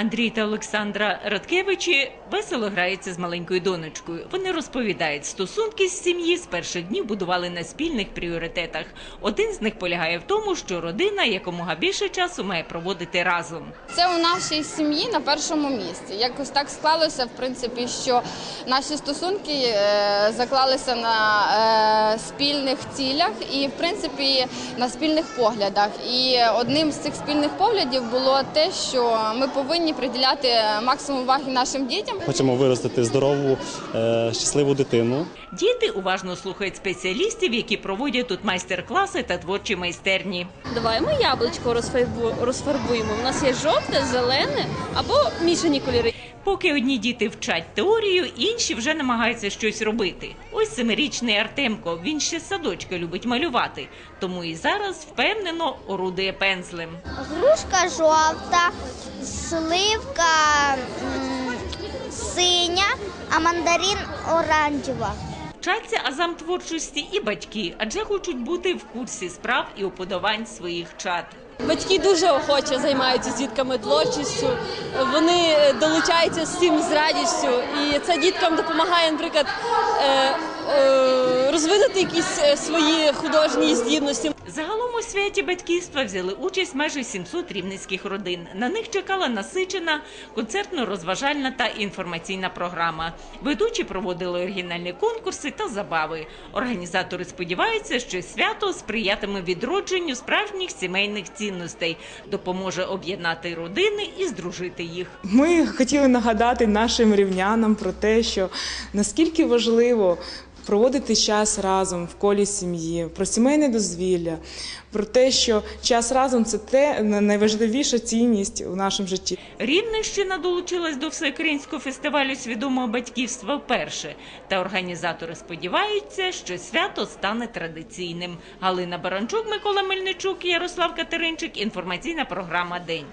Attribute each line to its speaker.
Speaker 1: Андрій та Олександра Радкевичі весело граються з маленькою донечкою. Вони розповідають, стосунки з сім'ї з перших днів будували на спільних пріоритетах. Один з них полягає в тому, що родина якомога більше часу має проводити разом.
Speaker 2: Це у нашій сім'ї на першому місці. Якось так склалося, в принципі, що наші стосунки е, заклалися на е, спільних цілях і, в принципі, на спільних поглядах. І одним з цих спільних поглядів було те, що ми повинні приділяти максимум уваги нашим дітям.
Speaker 3: Хочемо виростити здорову, е, щасливу дитину.
Speaker 1: Діти уважно слухають спеціалістів, які проводять тут майстер-класи та творчі майстерні.
Speaker 4: Давай ми яблучко розфарбу- розфарбуємо. У нас є жовте, зелене або мішані кольори.
Speaker 1: Поки одні діти вчать теорію, інші вже намагаються щось робити. Ось семирічний Артемко. Він ще з садочка любить малювати, тому і зараз впевнено орудує пензлем.
Speaker 5: Грушка жовта, сливка синя, а мандарин оранжева.
Speaker 1: Вчаться азам творчості і батьки, адже хочуть бути в курсі справ і уподобань своїх чад.
Speaker 4: Батьки дуже охоче займаються з дітками творчістю. Вони з всім з радістю, і це діткам допомагає, наприклад, е, е, розвинути якісь е, свої художні здібності.
Speaker 1: Загалом у святі батьківства взяли участь майже 700 рівненських родин. На них чекала насичена концертно-розважальна та інформаційна програма. Ведучі проводили оригінальні конкурси та забави. Організатори сподіваються, що свято сприятиме відродженню справжніх сімейних цінностей, допоможе об'єднати родини і здружити їх.
Speaker 6: Ми хотіли нагадати нашим рівнянам про те, що наскільки важливо проводити час разом в колі сім'ї, про сімейне дозвілля, про те, що час разом це те найважливіша цінність у нашому житті.
Speaker 1: Рівненщина долучилась до всеукраїнського фестивалю свідомого батьківства вперше. Та організатори сподіваються, що свято стане традиційним. Галина Баранчук, Микола Мельничук, Ярослав Катеринчик. Інформаційна програма День.